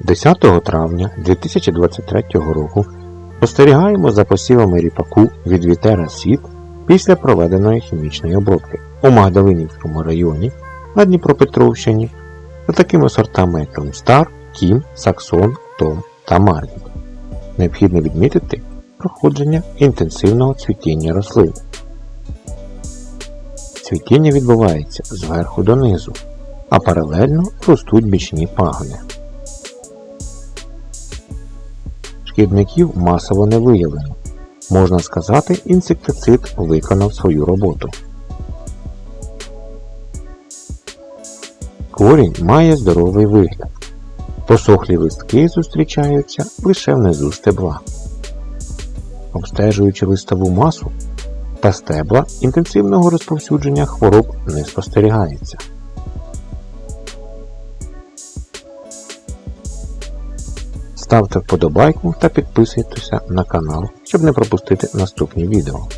10 травня 2023 року спостерігаємо за посівами ріпаку від Вітера Сід після проведеної хімічної обробки у Магдалинівському районі на Дніпропетровщині за такими сортами як Ромстар, Кім, Саксон, Том та Марвін. Необхідно відмітити проходження інтенсивного цвітіння рослин. Цвітіння відбувається зверху донизу, а паралельно ростуть бічні пагони. Шкідників масово не виявлено. Можна сказати, інсектицид виконав свою роботу. Корінь має здоровий вигляд. Посохлі листки зустрічаються лише внизу стебла. Обстежуючи листову масу та стебла, інтенсивного розповсюдження хвороб не спостерігається. Ставте вподобайку та підписуйтеся на канал, щоб не пропустити наступні відео.